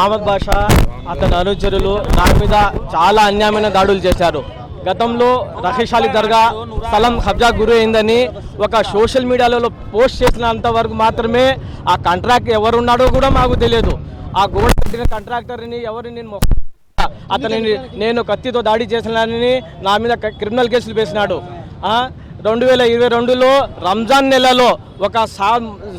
అహ్మద్ బాషా అతని అనుచరులు నా మీద చాలా అన్యాయమైన దాడులు చేశారు. గతంలో రహేషాలి అలీ దర్గా స్థలం కబ్జా గురి అయిందని ఒక సోషల్ మీడియాలో పోస్ట్ చేసినంత వరకు మాత్రమే ఆ కాంట్రాక్ట్ ఎవరున్నాడో కూడా మాకు తెలియదు. ఆ గోడ కట్టిన కాంట్రాక్టర్ని ఎవరిని నేను అతనిని నేను కత్తితో దాడి చేసినానని నా మీద క్రిమినల్ కేసులు వేసినాడు. రెండు వేల ఇరవై రెండులో రంజాన్ నెలలో ఒక సా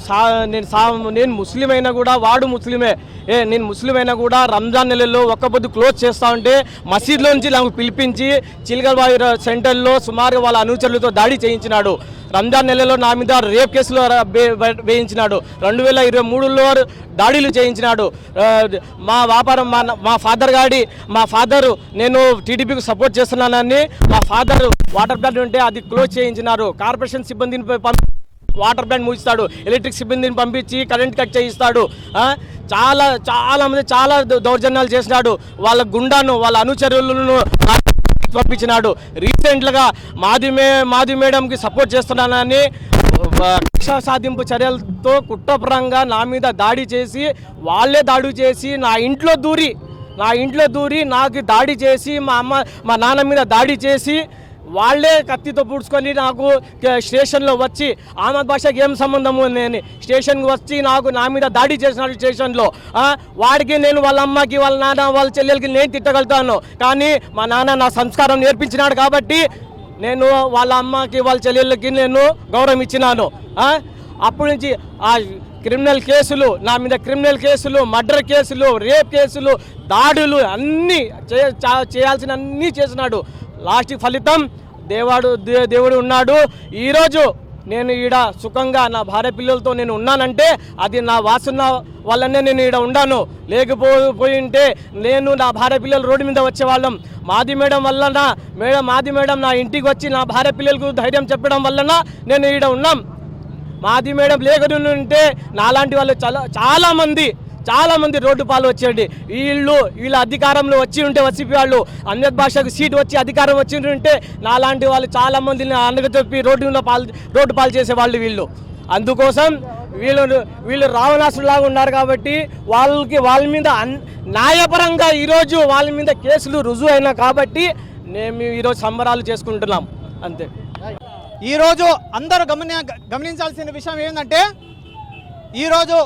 సా నేను సా నేను ముస్లిం అయినా కూడా వాడు ముస్లిమే. ఏ నేను ముస్లిం అయినా కూడా రంజాన్ నెలలో ఒక్క పొద్దు క్లోజ్ చేస్తూ ఉంటే మసీద్లో నుంచి నాకు పిలిపించి చిల్గల్బాయి సెంటర్లో సుమారు వాళ్ళ అనుచరులతో దాడి చేయించినాడు. రంజాన్ నెలలో నా మీద రేప్ కేసులో వేయించినాడు. రెండు వేల ఇరవై మూడులో దాడులు చేయించినాడు. మా వ్యాపారం మా మా ఫాదర్ గాడి మా ఫాదర్ నేను టీడీపీకి సపోర్ట్ చేస్తున్నానని మా ఫాదర్ వాటర్ ప్లాంట్ ఉంటే అది క్లోజ్ చేయించినారు. కార్పొరేషన్ సిబ్బందిని వాటర్ ప్లాంట్ మూయిస్తాడు ఎలక్ట్రిక్ సిబ్బందిని పంపించి కరెంట్ కట్ చేయిస్తాడు. చాలా చాలా మంది చాలా దౌర్జన్యాలు చేసినాడు. వాళ్ళ గుండాను వాళ్ళ అనుచరులను పంపించినాడు. రీసెంట్గా మాది మే మాది మేడంకి సపోర్ట్ చేస్తున్నానని ఆ, కక్ష సాధింపు చర్యలతో కుట్రపరంగా నా మీద దాడి చేసి వాళ్ళే దాడి చేసి నా ఇంట్లో దూరి నా ఇంట్లో దూరి నాకు దాడి చేసి మా అమ్మ మా నాన్న మీద దాడి చేసి వాళ్ళే కత్తితో పూడ్చుకొని నాకు స్టేషన్లో వచ్చి ఆమె భాషకి ఏం సంబంధము నేను స్టేషన్కి వచ్చి నాకు నా మీద దాడి చేసినాడు స్టేషన్లో. వాడికి నేను వాళ్ళ అమ్మకి వాళ్ళ నాన్న వాళ్ళ చెల్లెలకి నేను తిట్టగలుగుతాను. కానీ మా నాన్న నా సంస్కారం నేర్పించినాడు కాబట్టి నేను వాళ్ళ అమ్మకి వాళ్ళ చెల్లెళ్ళకి నేను గౌరవం ఇచ్చినాను. అప్పటి నుంచి ఆ క్రిమినల్ కేసులు నా మీద క్రిమినల్ కేసులు మర్డర్ కేసులు రేప్ కేసులు దాడులు అన్నీ చే- చా- చేయాల్సిన అన్నీ చేసినాడు. లాస్ట్ ఫలితం దేవాడు దే- దేవుడు ఉన్నాడు. ఈరోజు నేను ఈడ సుఖంగా నా భార్య పిల్లలతో నేను ఉన్నానంటే అది నా వాసన వల్లనే నేను ఈడ ఉన్నాను లేకపోయి ఉంటే నేను నా భార్య పిల్లలు రోడ్డు మీద వచ్చేవాళ్ళం. మాది మేడం వలన మేడం మాది మేడం నా ఇంటికి వచ్చి నా భార్య పిల్లలకు ధైర్యం చెప్పడం వలన నేను ఈడ ఉన్నాం. మాది మేడం లేకుండా ఉంటే నాలాంటి వాళ్ళు చాలా చాలామంది చాలామంది చాలా మంది రోడ్డు పాలు వచ్చేయండి. వీళ్ళు వీళ్ళ అధికారంలో వచ్చి ఉంటే వసిపి వాళ్ళు అన్యత్ భాషకు సీట్ వచ్చి అధికారం వచ్చి ఉంటే నాలాంటి వాళ్ళు చాలా మందిని అనగతొప్పి రోడ్డు పాలు రోడ్డు పాలు చేసేవాళ్ళు వీళ్ళు అందుకోసం వీళ్ళు వీళ్ళు రావణాసులాగా ఉన్నారు కాబట్టి వాళ్ళకి వాళ్ళ మీద న్యాయపరంగా ఈరోజు వాళ్ళ మీద కేసులు రుజువు అయినా కాబట్టి మేము ఈరోజు సంబరాలు చేసుకుంటున్నాం. అంతే. ఈరోజు అందరూ గమని గమనించాల్సిన విషయం ఏంటంటే ఈరోజు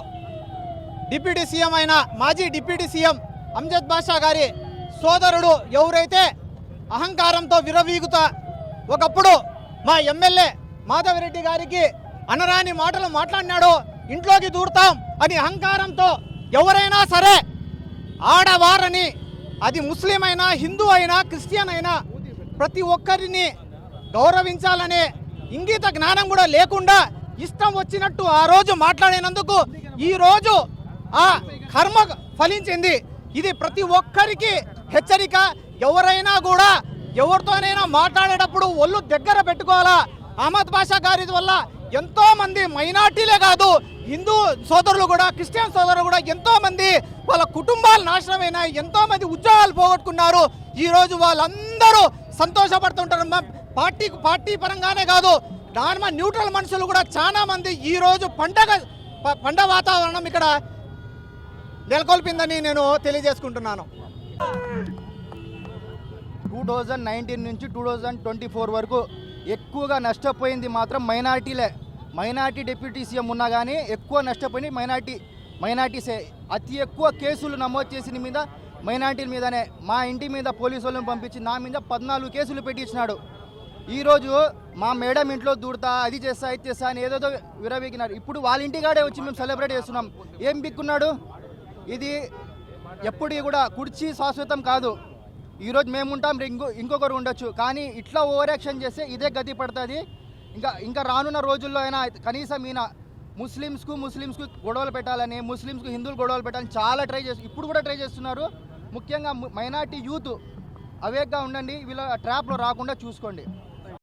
డిప్యూటీ సీఎం అయిన మాజీ డిప్యూటీ సీఎం అంజద్ బాషా గారి సోదరుడు ఎవరైతే అహంకారంతో విరవీగుతా ఒకప్పుడు మా ఎమ్మెల్యే మాధవరెడ్డి గారికి అనరాని మాటలు మాట్లాడినాడో ఇంట్లోకి దూరుతాం అని అహంకారంతో ఎవరైనా సరే ఆడవారని అది ముస్లిం అయినా హిందూ అయినా క్రిస్టియన్ అయినా ప్రతి ఒక్కరిని గౌరవించాలనే ఇంగిత జ్ఞానం కూడా లేకుండా ఇష్టం వచ్చినట్టు ఆ రోజు మాట్లాడినందుకు ఈరోజు ఆ కర్మ ఫలించింది. ఇది ప్రతి ఒక్కరికి హెచ్చరిక. ఎవరైనా కూడా ఎవరితోనైనా మాట్లాడేటప్పుడు ఒళ్ళు దగ్గర పెట్టుకోవాలా? అహ్మద్ బాషా గారి వల్ల ఎంతో మంది మైనార్టీలే కాదు హిందూ సోదరులు కూడా క్రిస్టియన్ సోదరులు కూడా ఎంతో మంది వాళ్ళ కుటుంబాలు నాశనమైనాయి. ఎంతో మంది ఉద్యోగాలు పోగొట్టుకున్నారు. ఈ రోజు వాళ్ళందరూ సంతోషపడుతుంటారు. పార్టీ పార్టీ పరంగానే కాదు నార్మల్ న్యూట్రల్ మనుషులు కూడా చాలా మంది ఈరోజు పండగ పండ వాతావరణం ఇక్కడ నెలకొల్పిందని నేను తెలియజేసుకుంటున్నాను. టూ థౌజండ్ నైన్టీన్ నుంచి టూ థౌజండ్ ట్వంటీ ఫోర్ వరకు ఎక్కువగా నష్టపోయింది మాత్రం మైనార్టీలే. మైనార్టీ డిప్యూటీ సీఎం ఉన్నా కానీ ఎక్కువ నష్టపోయింది మైనార్టీ మైనార్టీసే. అతి ఎక్కువ కేసులు నమోదు చేసిన మీద మైనార్టీల మీదనే. మా ఇంటి మీద పోలీసు వాళ్ళని పంపించి నా మీద పద్నాలుగు కేసులు పెట్టించినాడు. ఈరోజు మా మేడం ఇంట్లో దూడతా అది చేస్తా ఇది చేస్తా అని ఏదేదో విరవీగినారు. ఇప్పుడు వాళ్ళ ఇంటికాడే వచ్చి మేము సెలబ్రేట్ చేస్తున్నాం. ఏం బిక్కున్నాడు? ఇది ఎప్పుడు కూడా కుర్చీ శాశ్వతం కాదు. ఈరోజు మేము ఉంటాం ఇంకో ఇంకొకరు ఉండొచ్చు. కానీ ఇట్లా ఓవర్ యాక్షన్ చేస్తే ఇదే గతి పడుతుంది. ఇంకా ఇంకా రానున్న రోజుల్లో అయినా కనీసం ఈయన ముస్లిమ్స్కు ముస్లిమ్స్కు గొడవలు పెట్టాలని ముస్లిమ్స్కు హిందువులు గొడవలు పెట్టాలని చాలా ట్రై చేస్తు ఇప్పుడు కూడా ట్రై చేస్తున్నారు. ముఖ్యంగా మైనార్టీ యూత్ అవేగ్గా ఉండండి వీళ్ళ ట్రాప్లో రాకుండా చూసుకోండి.